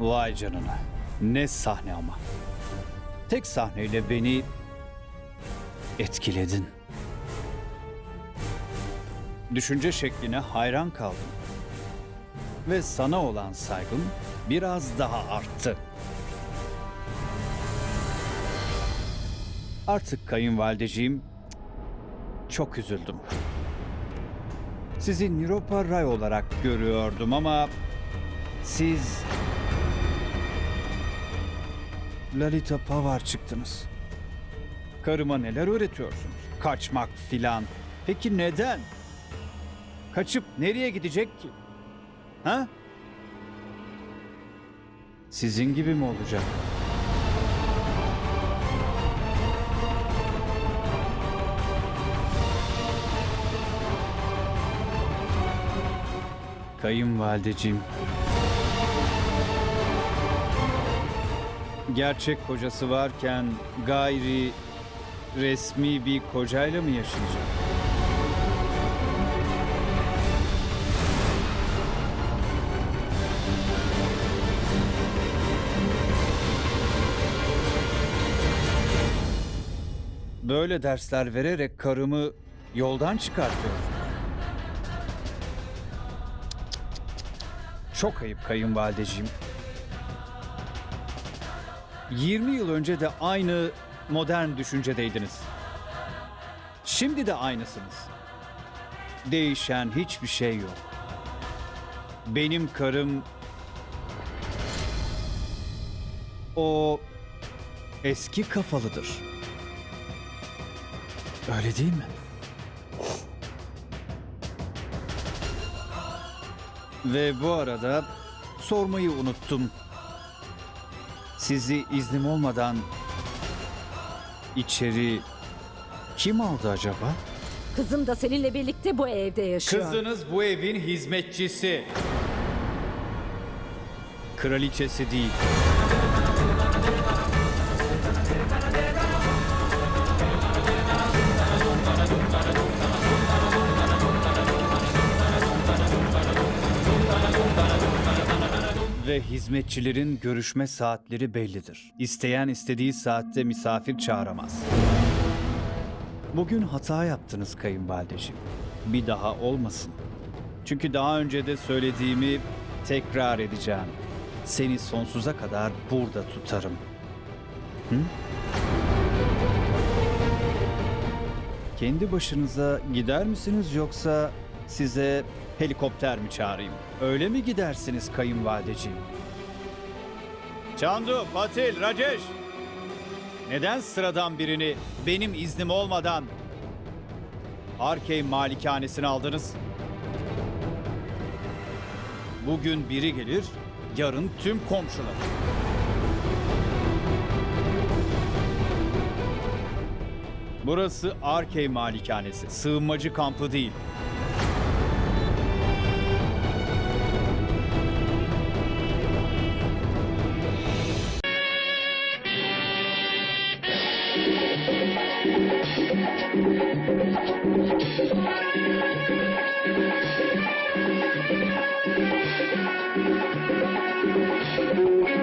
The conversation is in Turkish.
Vay canına. Ne sahne ama. Tek sahneyle beni etkiledin. Düşünce şekline hayran kaldım. Ve sana olan saygım biraz daha arttı. Artık kayınvalideciğim çok üzüldüm. Sizi Niropa Ray olarak görüyordum ama siz Lalita Pavar çıktınız. Karıma neler öğretiyorsunuz? Kaçmak filan. Peki neden? Kaçıp nereye gidecek ki? Ha? Sizin gibi mi olacak? Kayınvalideciğim. Gerçek kocası varken gayri resmi bir kocayla mı yaşayacak? Böyle dersler vererek karımı yoldan çıkartıyorsun. Çok ayıp kayınvalideciğim. 20 yıl önce de aynı modern düşüncedeydiniz. Şimdi de aynısınız. Değişen hiçbir şey yok. Benim karım o eski kafalıdır. Öyle değil mi? Ve bu arada sormayı unuttum. Sizi iznim olmadan içeri kim aldı acaba? Kızım da seninle birlikte bu evde yaşıyor. Kızınız bu evin hizmetçisi. Kraliçesi değil. Ve hizmetçilerin görüşme saatleri bellidir. İsteyen istediği saatte misafir çağıramaz. Bugün hata yaptınız kayınvalideciğim. Bir daha olmasın. Çünkü daha önce de söylediğimi tekrar edeceğim. Seni sonsuza kadar burada tutarım. Hı? Kendi başınıza gider misiniz yoksa size helikopter mi çağırayım? Öyle mi gidersiniz kayınvalideciğim? Chandu, Patil, Rajesh. Neden sıradan birini benim iznim olmadan Arkey malikanesine aldınız? Bugün biri gelir, yarın tüm komşular. Burası Arkey malikanesi, sığınmacı kampı değil. Thank you.